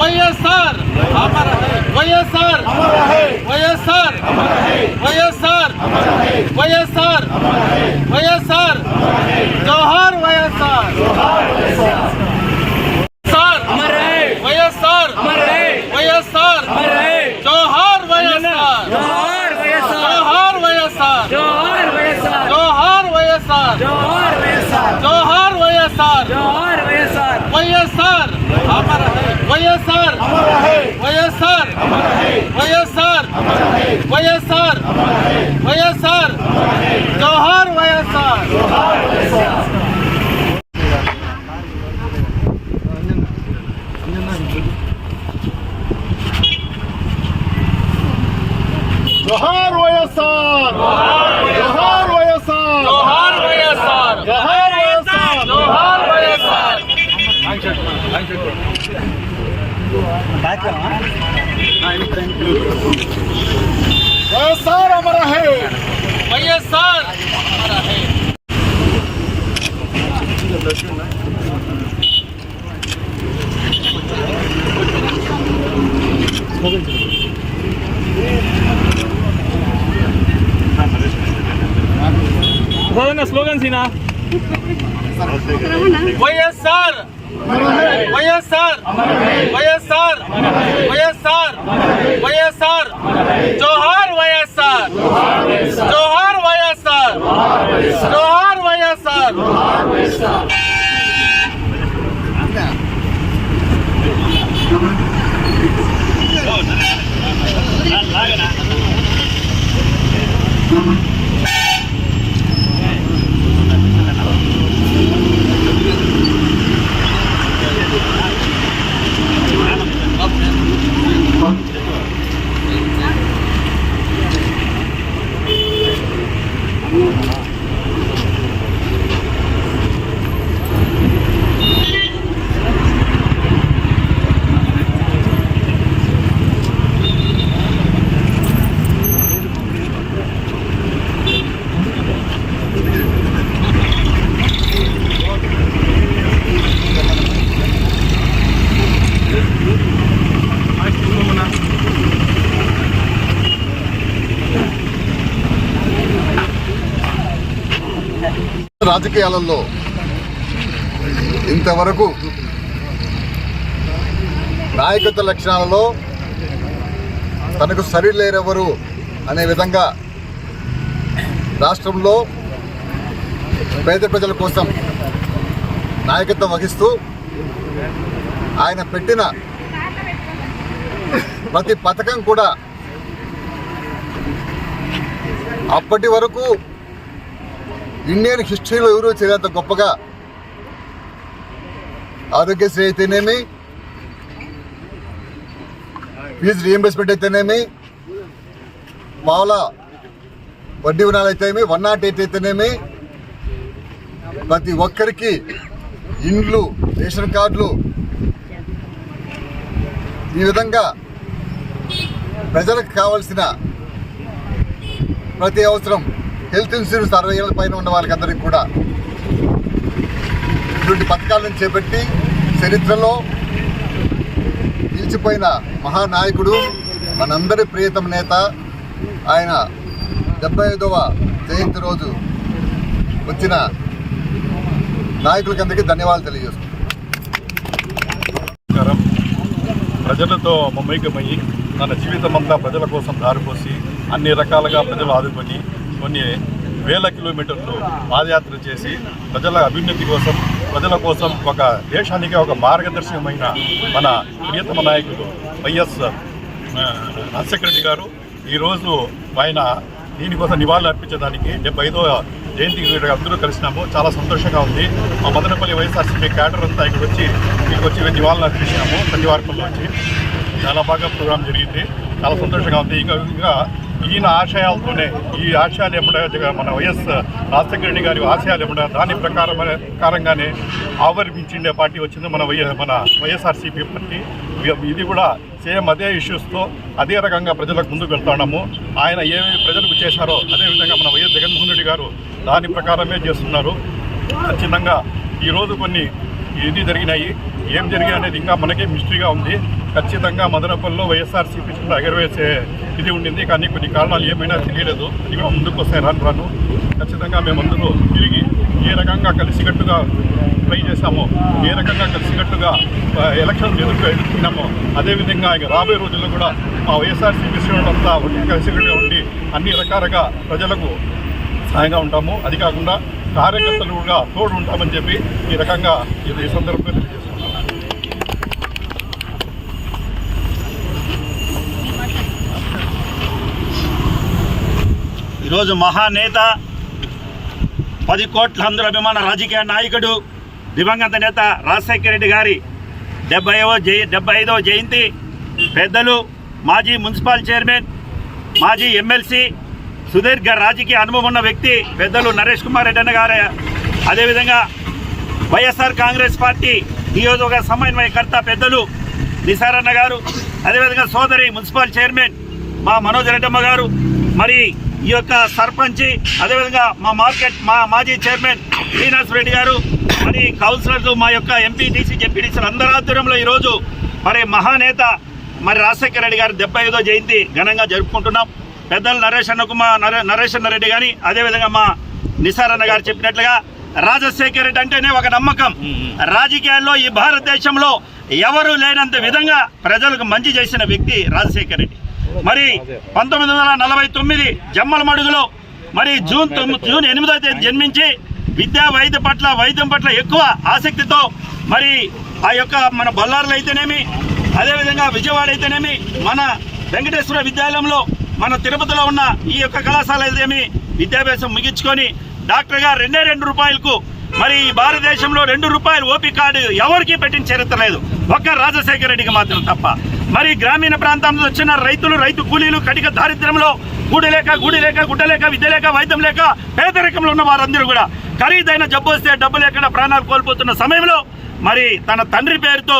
వైఎస్ఆర్ వైఎస్ఆర్ వైఎస్ఆర్ వైఎస్ఆర్ వైఎస్ఆర్. వైఎస్ఆర్ వైఎస్ఆర్. వైఎస్ఆర్. వైఎస్ఆర్. వైఎస్ఆర్. చెప్పినా వైఎస్ఆర్. వైఎస్ఆర్. వైఎస్ఆర్. వైఎస్ఆర్. రాజకీయాలలో ఇంతవరకు నాయకత్వ లక్షణాలలో తనకు సరిలేరెవరు అనే విధంగా రాష్ట్రంలో పేద ప్రజల కోసం నాయకత్వం వహిస్తూ ఆయన పెట్టిన ప్రతి పథకం కూడా అప్పటి వరకు ఇండియన్ హిస్టరీలో ఎవరు చేయనంత గొప్పగా? ఆరోగ్యశ్రీ అయితేనేమి ఫీజు రియంబర్స్మెంట్ అయితేనేమి? మామూలు వడ్డీ రుణాలు అయితేనేమి వన్ నాట్ ఎయిట్ అయితేనేమి? ప్రతి ఒక్కరికి ఇండ్లు రేషన్ కార్డులు ఈ విధంగా ప్రజలకు కావలసిన ప్రతి అవసరం హెల్త్ ఇన్సూరెన్స్ అరవై ఏళ్ళ పైన ఉన్న వాళ్ళకి అందరికీ కూడా ఇటువంటి పథకాలను చేపట్టి చరిత్రలో నిలిచిపోయిన మహానాయకుడు మనందరి ప్రియతమ నేత ఆయన డెబ్బై ఐదవ జయంతి రోజు వచ్చిన నాయకులకందరికీ ధన్యవాదాలు తెలియజేస్తున్నాను ప్రజలతో మమైకమయ్యి తన జీవితం అంతా ప్రజల కోసం దారిపోసి అన్ని రకాలుగా ప్రజలు ఆదుకొని కొన్ని వేల కిలోమీటర్లు పాదయాత్ర చేసి ప్రజల అభ్యున్నతి కోసం ప్రజల కోసం ఒక దేశానికి ఒక మార్గదర్శకమైన మన ప్రియతమ నాయకుడు వైఎస్ ఆ, రాజశేఖర రెడ్డి గారు ఈరోజు ఆయన దీనికోసం నివాళులు అర్పించడానికి డెబ్బై ఐదో జయంతి అందరూ కలిసినాము. చాలా సంతోషంగా ఉంది. మా మదనపల్లి వైఎస్ఆర్సీపీ క్యాడర్ అంతా ఇక్కడ వచ్చి ఇక్కడికి వచ్చి నివాళులు అర్పించినాము. ప్రతివార్పంలో వచ్చి చాలా బాగా ప్రోగ్రాం జరిగింది. చాలా సంతోషంగా ఉంది. ఇంకా ఇంకా ఈయన ఆశయాలతోనే ఈ ఆశయాలు ఎప్పుడైతే మన వైఎస్ రాజశేఖర రెడ్డి గారి ఆశయాలు ఎప్పుడ దాని ప్రకారం ప్రకారంగానే ఆవిర్భించిండే పార్టీ వచ్చింది మన వై మన వైఎస్ఆర్సీపీ పార్టీ. ఇది కూడా సేమ్ అదే ఇష్యూస్తో అదే రకంగా ప్రజలకు ముందుకు వెళ్తున్నాము ఆయన ఏమి ప్రజలకు చేశారో అదేవిధంగా మన వైఎస్ జగన్మోహన్ రెడ్డి గారు దాని ప్రకారమే చేస్తున్నారు. ఖచ్చితంగా ఈరోజు కొన్ని ఇది జరిగినాయి. ఏం జరిగాయి అనేది ఇంకా మనకే మిస్టరీగా ఉంది. ఖచ్చితంగా మదనపల్లిలో వైఎస్ఆర్సీపీ చుట్టూ ఎగరవేసే ఇది ఉండింది. కానీ కొన్ని కారణాలు ఏమైనా తెలియలేదు. అది కూడా ముందుకు వస్తాయి. రాను రాను. ఖచ్చితంగా మేమందరూ తిరిగి ఏ రకంగా కలిసికట్టుగా ట్రై చేశామో ఏ రకంగా కలిసికట్టుగా ఎలక్షన్ ఎదుర్కొ ఎదుర్కొన్నామో అదేవిధంగా ఇక రాబోయే రోజుల్లో కూడా మా వైఎస్ఆర్సీపీ శ్రేణులంతా కలిసికట్టుగా ఉండి అన్ని రకాలుగా ప్రజలకు సహాయంగా ఉంటాము. అది కాకుండా కార్యకర్తలు కూడా తోడు ఉంటామని చెప్పి ఈ రకంగా ఈ సందర్భంగా ఈరోజు మహానేత పది కోట్ల అందరూ అభిమాన రాజకీయ నాయకుడు దివంగత నేత రాజశేఖర రెడ్డి గారి డెబ్బైవ జయ డెబ్బై ఐదవ జయంతి. పెద్దలు మాజీ మున్సిపల్ చైర్మన్ మాజీ ఎమ్మెల్సీ సుదీర్ఘ రాజకీయ అనుభవం ఉన్న వ్యక్తి పెద్దలు నరేష్ కుమార్ రెడ్డి అన్న గారు. అదేవిధంగా వైఎస్ఆర్ కాంగ్రెస్ పార్టీ నియోజకవర్గ సమన్వయకర్త పెద్దలు నిసారన్న గారు. అదేవిధంగా సోదరి మున్సిపల్ చైర్మన్ మా మనోజ్ రెడ్డమ్మ గారు. మరి ఈ యొక్క సర్పంచ్ అదేవిధంగా మా మార్కెట్ మా మాజీ చైర్మన్ శ్రీనివాస్ రెడ్డి గారు మరి కౌన్సిలర్లు మా యొక్క ఎంపీటీసీ జెడ్పీటీసీలు అందరి ఆధ్వర్యంలో ఈరోజు మరి మహానేత మరి రాజశేఖర రెడ్డి గారి డెబ్బై ఐదో జయంతి ఘనంగా జరుపుకుంటున్నాం. పెద్దలు నరేష్ అన్న కుమార్ నరే- నరేష్ అన్న రెడ్డి కానీ అదేవిధంగా మా నిసార్ అన్న గారు చెప్పినట్లుగా రాజశేఖర రెడ్డి అంటేనే ఒక నమ్మకం. రాజకీయాల్లో ఈ భారతదేశంలో ఎవరు లేనంత విధంగా ప్రజలకు మంచి చేసిన వ్యక్తి రాజశేఖర రెడ్డి. మరి పంతొమ్మిది వందల నలభై తొమ్మిది జమ్మల మడుగులో మరి జూన్ తొమ్మిది జూన్ ఎనిమిదో తేదీ జన్మించి విద్యా వైద్య పట్ల వైద్యం పట్ల ఎక్కువ ఆసక్తితో మరి ఆ యొక్క మన బొల్లారులు అయితేనేమి అదేవిధంగా విజయవాడ అయితేనేమి మన వెంకటేశ్వర విద్యాలయంలో మన తిరుపతిలో ఉన్న ఈ యొక్క కళాశాల అయితేమి విద్యాభ్యాసం ముగించుకొని డాక్టర్గా రెండే రెండు రూపాయలకు మరి ఈ భారతదేశంలో రెండు రూపాయలు ఓపీ కార్డు ఎవరికీ పెట్టిన చరిత్ర లేదు. ఒక్క రాజశేఖర రెడ్డికి మాత్రం తప్ప. మరి గ్రామీణ ప్రాంతంలో వచ్చిన రైతులు రైతు కూలీలు కటిక దారిద్ర్యంలో గుడి లేక గుడి లేక గుడ్డ లేక విద్య లేక వైద్యం లేక పేదరికంలో ఉన్న వారందరూ కూడా ఖరీదైన జబ్బు వస్తే డబ్బు లేకుండా ప్రాణాలు కోల్పోతున్న సమయంలో మరి తన తండ్రి పేరుతో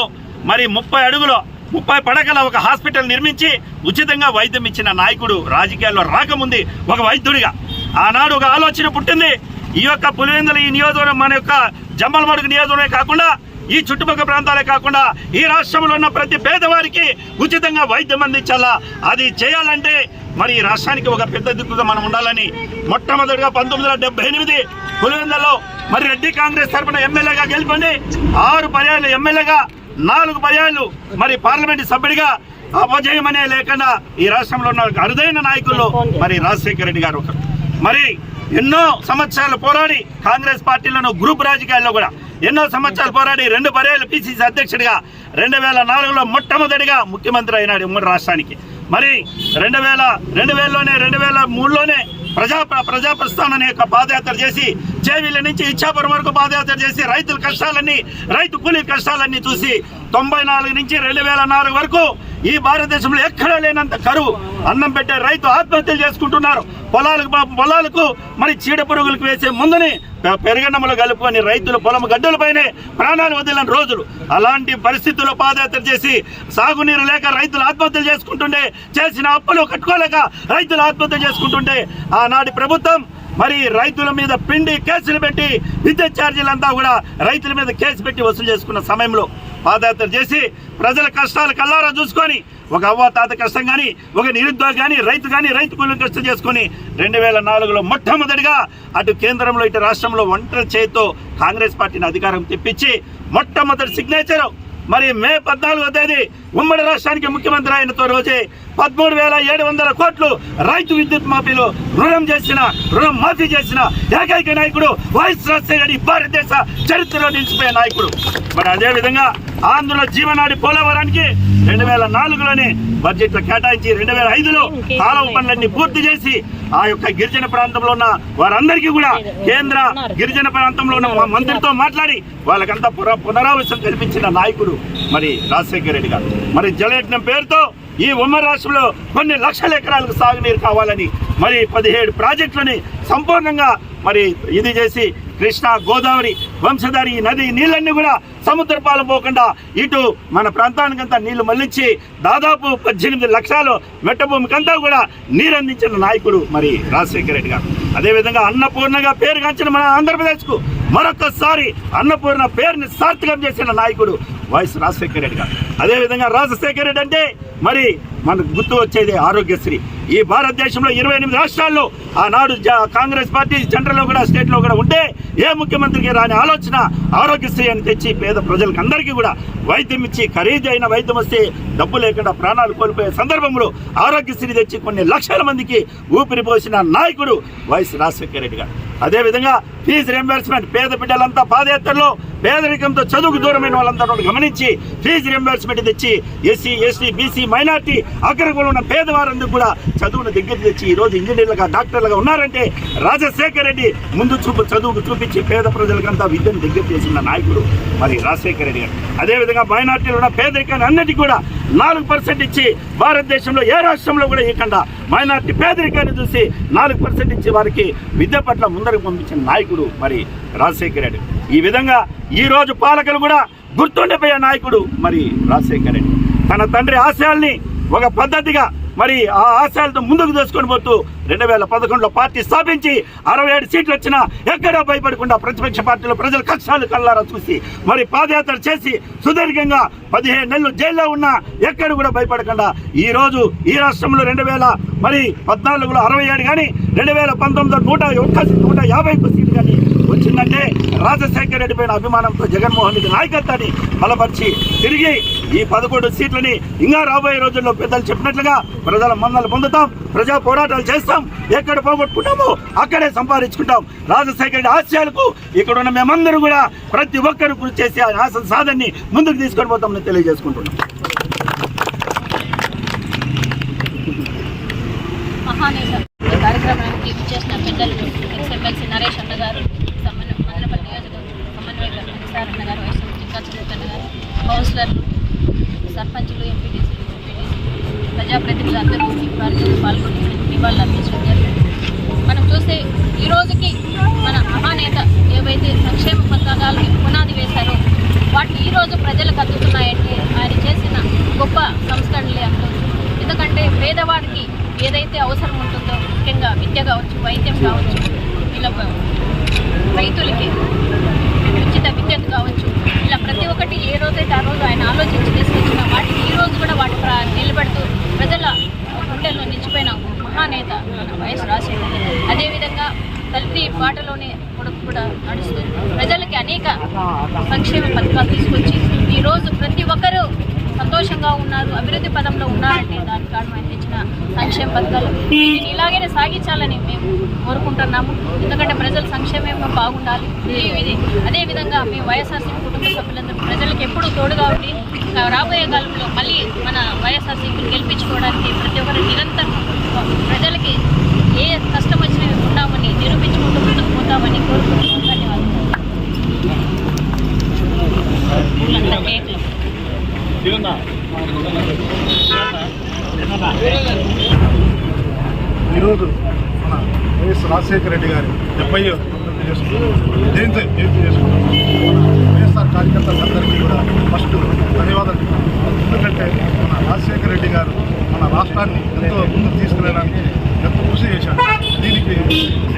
మరి ముప్పై అడుగులో ముప్పై పడకల ఒక హాస్పిటల్ నిర్మించి ఉచితంగా వైద్యం ఇచ్చిన నాయకుడు రాజకీయాల్లో రాకముంది ఒక వైద్యుడిగా. ఆనాడు ఒక ఆలోచన పుట్టింది. ఈ యొక్క పులివెందుల ఈ నియోజకవర్గం మన యొక్క జమ్మలమడుగు నియోజకవర్గమే కాకుండా ఈ చుట్టుపక్కల ప్రాంతాలే కాకుండా ఈ రాష్ట్రంలో ఉన్న ప్రతి పేదవారికి ఉచితంగా వైద్యం అందించాలా? అది చేయాలంటే మరి ఈ రాష్ట్రానికి ఒక పెద్ద దిక్కుగా మనం ఉండాలని మొట్టమొదటిగా పంతొమ్మిది వందల డెబ్బై ఎనిమిది పులివెందులలో మరి రెడ్డి కాంగ్రెస్ తరఫున ఎమ్మెల్యేగా గెలుపొంది ఆరు పర్యాలు ఎమ్మెల్యేగా నాలుగు పర్యాలు మరి పార్లమెంట్ సభ్యుడిగా అపజయం అనే లేకుండా ఈ రాష్ట్రంలో ఉన్న అరుదైన నాయకుల్లో మరి రాజశేఖర రెడ్డి గారు ఒకరు. మరి ఎన్నో సంవత్సరాలు పోరాడి కాంగ్రెస్ పార్టీలను గ్రూప్ రాజకీయాల్లో కూడా ఎన్నో సంవత్సరాలు పోరాడి రెండు పర్యాలు పిసిసి అధ్యక్షుడిగా రెండు వేల నాలుగులో మొట్టమొదటిగా ముఖ్యమంత్రి అయినాడు ఉమ్మడి రాష్ట్రానికి. మరి రెండు వేల రెండు వేలలోనే రెండు వేల మూడులోనే ప్రజా ప్రజాప్రస్థానం యొక్క పాదయాత్ర చేసి చేవిల నుంచి ఇచ్చాపురం వరకు పాదయాత్ర చేసి రైతుల కష్టాలన్నీ రైతు కూలీ కష్టాలన్నీ చూసి తొంభై నాలుగు నుంచి రెండు వేల నాలుగు వరకు ఈ భారతదేశంలో ఎక్కడా లేనంత కరువు అన్నం పెట్టే రైతు ఆత్మహత్యలు చేసుకుంటున్నారు. పొలాలకు పొలాలకు మరి చీడ పురుగులకు వేసే ముందుని పెరగన్నములు కలుపుకొని రైతులు పొలం గడ్డలపైనే ప్రాణాలు వదిలిన రోజులు. అలాంటి పరిస్థితుల్లో పాదయాత్ర చేసి సాగునీరు లేక రైతులు ఆత్మహత్యలు చేసుకుంటుండే చేసిన అప్పులు కట్టుకోలేక రైతులు ఆత్మహత్య చేసుకుంటుంటే ఆనాటి ప్రభుత్వం మరి రైతుల మీద పిండి కేసులు పెట్టి విద్యుత్ ఛార్జీలంతా కూడా రైతుల మీద కేసు పెట్టి వసూలు చేసుకున్న సమయంలో పాదయాత్ర చేసి ప్రజల కష్టాలు కల్లారా చూసుకొని ఒక అవ్వ తాత కష్టం కానీ ఒక నిరుద్యోగ కానీ రైతు కానీ రైతు కూలీలు కష్టం చేసుకొని రెండు వేల నాలుగులో మొట్టమొదటిగా అటు కేంద్రంలో ఇటు రాష్ట్రంలో ఒంటరి చేతితో కాంగ్రెస్ పార్టీని అధికారం తెప్పించి మొట్టమొదటి సిగ్నేచర్ మరి మే పద్నాలుగో తేదీ ఉమ్మడి రాష్ట్రానికి ముఖ్యమంత్రి అయినతో రోజే పదమూడు వేల ఏడు వందల కోట్లు రైతు విద్యుత్ మాఫీలో రుణం చేసిన రుణం మాఫీ చేసిన ఏకైక నాయకుడు వైఎస్ రాజశేఖర్ భారతదేశ చరిత్రలో నిలిచిపోయే నాయకుడు. మరి అదే విధంగా ఆంధ్రుల జీవనాడి పోలవరానికి రెండు వేల నాలుగులోనే బడ్జెట్లో కేటాయించి రెండు వేల ఐదులో కాలువ పనులన్నీ పూర్తి చేసి ఆ యొక్క గిరిజన ప్రాంతంలో ఉన్న వారందరికీ కూడా కేంద్ర గిరిజన ప్రాంతంలో ఉన్న మా మంత్రితో మాట్లాడి వాళ్ళకంతా పునరావాసం కల్పించిన నాయకుడు. మరి రాజశేఖర రెడ్డి గారు. మరి జలయజ్ఞం పేరుతో ఈ ఉమ్మడి రాష్ట్రంలో కొన్ని లక్షల ఎకరాలకు సాగునీరు కావాలని మరి పదిహేడు ప్రాజెక్టులని సంపూర్ణంగా మరి ఇది చేసి కృష్ణా గోదావరి వంశధారి నది నీళ్ళన్నీ కూడా సముద్ర పాలు పోకుండా ఇటు మన ప్రాంతానికంతా నీళ్ళు మళ్ళించి దాదాపు పద్దెనిమిది లక్షలు మెట్టభూమికంతా కూడా నీరు అందించిన నాయకుడు మరి రాజశేఖర రెడ్డి గారు. అదేవిధంగా అన్నపూర్ణగా పేరుగాంచిన మన ఆంధ్రప్రదేశ్కు మరొకసారి అన్నపూర్ణ పేరుని సార్థకం చేసిన నాయకుడు వైఎస్ రాజశేఖర రెడ్డి గారు. అదేవిధంగా రాజశేఖర రెడ్డి అంటే మరి మనకు గుర్తు వచ్చేది ఆరోగ్యశ్రీ. ఈ భారతదేశంలో ఇరవై ఎనిమిది రాష్ట్రాల్లో ఆనాడు కాంగ్రెస్ పార్టీ సెంట్రల్లో కూడా స్టేట్లో కూడా ఉంటే ఏ ముఖ్యమంత్రికి రాని ఆలోచన ఆరోగ్యశ్రీ అని తెచ్చి పేద ప్రజలకు అందరికీ కూడా వైద్యం ఇచ్చి ఖరీదైన వైద్యం వస్తే డబ్బు లేకుండా ప్రాణాలు కోల్పోయే సందర్భంలో ఆరోగ్యశ్రీ తెచ్చి కొన్ని లక్షల మందికి ఊపిరి పోసిన నాయకుడు వైఎస్ రాజశేఖర రెడ్డి గారు. అదేవిధంగా ఫీజు రియంబర్స్మెంట్ పేద బిడ్డలంతా పాదయాత్రలో పేదరికంతో చదువుకు దూరమైన వాళ్ళంతా గమనించి ఫీజు రియంబర్స్మెంట్ తెచ్చి ఎస్సీ ఎస్టీ బీసీ మైనార్టీ అగ్రకులు ఉన్న పేదవారందరూ కూడా చదువును దగ్గర తెచ్చి ఈ రోజు ఇంజనీర్లుగా డాక్టర్లుగా ఉన్నారంటే రాజశేఖర్ రెడ్డి ముందు చూపు చదువుకు చూపించి పేద ప్రజలకంతా విద్యను దగ్గర చేసిన నాయకుడు మరి రాజశేఖర్ రెడ్డి గారు. అదేవిధంగా మైనార్టీలు ఉన్న పేదరికాన్ని అన్నిటి కూడా నాలుగు పర్సెంట్ ఇచ్చి భారతదేశంలో ఏ రాష్ట్రంలో కూడా ఇవ్వకుండా మైనార్టీ పేదరికాన్ని చూసి నాలుగు పర్సెంట్ ఇచ్చి వారికి విద్య పట్ల ముందరకు పంపించిన నాయకుడు మరి రాజశేఖర రెడ్డి. ఈ విధంగా ఈ రోజు పాలకులు కూడా గుర్తుండిపోయే నాయకుడు మరి రాజశేఖర రెడ్డి. తన తండ్రి ఆశయాల్ని ఒక పద్ధతిగా మరి ఆ ఆశయాలతో ముందుకు తీసుకొని పోతూ రెండు వేల పదకొండులో పార్టీ స్థాపించి అరవై ఏడు సీట్లు వచ్చినా ఎక్కడా భయపడకుండా ప్రతిపక్ష పార్టీలో ప్రజల కష్టాలు కల్లారా చూసి మరి పాదయాత్ర చేసి సుదీర్ఘంగా పదిహేను నెలలు జైల్లో ఉన్నా ఎక్కడ కూడా భయపడకుండా ఈ రోజు ఈ రాష్ట్రంలో రెండు వేల మరి పద్నాలుగులో అరవై ఏడు కానీ రెండు వేల పంతొమ్మిదిలో నూట ఒక్క నూట యాభై ఒక్క సీట్లు కానీ వచ్చిందంటే రాజశేఖర రెడ్డి పైన అభిమానంతో జగన్మోహన్ రెడ్డి నాయకత్వాన్ని బలపరిచి తిరిగి ఈ పదకొండు సీట్లని ఇంకా రాబోయే రోజుల్లో పెద్దలు చెప్పినట్లుగా ప్రజల మన్నలు పొందుతాం. ప్రజా పోరాటాలు చేస్తాం. ఎక్కడ పోగొట్టుకుంటామో అక్కడే సంపాదించుకుంటాం. రాజశేఖర రెడ్డి ఆశయాలకు ఇక్కడ ఉన్న మేమందరూ కూడా ప్రతి ఒక్కరు కృషి చేసి ఆ ఆశ సాధనని ముందుకు తీసుకొని పోతామని తెలియజేసుకుంటున్నాం. కార్యక్రమానికి చేసిన పెద్దలు నరేష్ అన్న గారు మదనపల్లి జిల్లా గారు కౌన్సిలర్లు సర్పంచులు ఎంపీటీసీలు ఎంపీటీసీలు ప్రజాప్రతినిధులు అందరూ ఈ పాల్గొని నివాళులు అందించడం జరిగింది. మనం చూస్తే ఈ రోజుకి మన మహానేత ఏవైతే సంక్షేమ పథకాలకి పునాది వేశారో వాటిని ఈరోజు ప్రజలకు అందుతున్నాయంటే ఆయన చేసిన గొప్ప సంస్కరణలే అనుకోవచ్చు ఎందుకంటే పేదవాడికి ఏదైతే అవసరం ఉంటుందో ముఖ్యంగా విద్య కావచ్చు వైద్యం కావచ్చు ఇలా రైతులకి ఉచిత కావచ్చు. ఇలా ప్రతి ఒక్కటి ఏ రోజైతే ఆ రోజు ఆయన ఆలోచించి తీసుకొచ్చిన వాటిని ఈ రోజు కూడా వాటి నిలబెడుతూ ప్రజల గుండెల్లో నిలిచిపోయిన మహానేత మన వైఎస్ రాజశేఖర అదేవిధంగా తల్లి బాటలోనే కొడుకు కూడా నడుస్తూ ప్రజలకి అనేక సంక్షేమ పథకాలు తీసుకొచ్చి ఈరోజు ప్రతి ఒక్కరూ సంతోషంగా ఉన్నారు అభివృద్ధి పదంలో ఉన్నారంటే దానికి కారణం ఆయన తెచ్చిన సంక్షేమ పథకాలు. వీటిని ఇలాగనే సాగించాలని మేము కోరుకుంటున్నాము. ఎందుకంటే ప్రజల సంక్షేమం బాగుండాలి. ఇది అదేవిధంగా మేము వైఎస్ఆర్సీపీ కుటుంబ సభ్యులందరూ ప్రజలకు ఎప్పుడూ తోడుగా ఉండి రాబోయే కాలంలో మళ్ళీ మన వైఎస్ఆర్సీపీని గెలిపించుకోవడానికి ప్రతి ఒక్కరు నిరంతరం ప్రజలకి ఏ కష్టం వచ్చినా మేము ఉన్నామని నిరూపించుకుంటూ ముందుకు పోతామని కోరుకుంటున్నాం ధన్యవాదాలు. కేకులు ఈరోజు మన వైఎస్ రాజశేఖర రెడ్డి గారి డెబ్బై జయంతి జయంతి చేసుకున్నాం వైఎస్ఆర్ కార్యకర్తలందరికీ కూడా ఫస్ట్ ధన్యవాదాలు ఎందుకంటే మన రాజశేఖర రెడ్డి గారు మన రాష్ట్రాన్ని ఎంతో ముందుకు తీసుకెళ్ళడానికి ఎంతో కృషి చేశారు దీనికి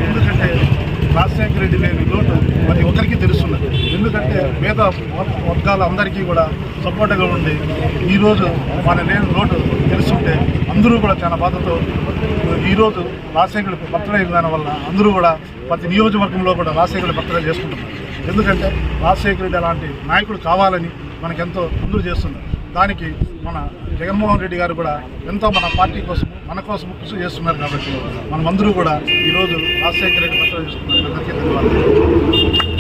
ఎందుకంటే రాజశేఖర రెడ్డి లేని లోటు ప్రతి ఒక్కరికి తెలుస్తున్నది. ఎందుకంటే పేద వర్గాల అందరికీ కూడా సపోర్ట్గా ఉండి ఈరోజు మన లేని లోటు తెలుస్తుంటే అందరూ కూడా చాలా బాధతో ఈరోజు రాజశేఖర బర్త్డే దాని వల్ల అందరూ కూడా ప్రతి నియోజకవర్గంలో కూడా రాజశేఖర బర్త్డే చేసుకుంటున్నారు. ఎందుకంటే రాజశేఖర రెడ్డి అలాంటి నాయకుడు కావాలని మనకెంతో అందరూ చేస్తున్నారు. దానికి మన జగన్మోహన్ రెడ్డి గారు కూడా ఎంతో మన పార్టీ కోసం మన కోసం కృషి చేస్తున్నారు కాబట్టి మనమందరూ కూడా ఈరోజు రాజశేఖర రెడ్డి పత్రం చేసుకున్నారు అందరికీ ధన్యవాదాలు.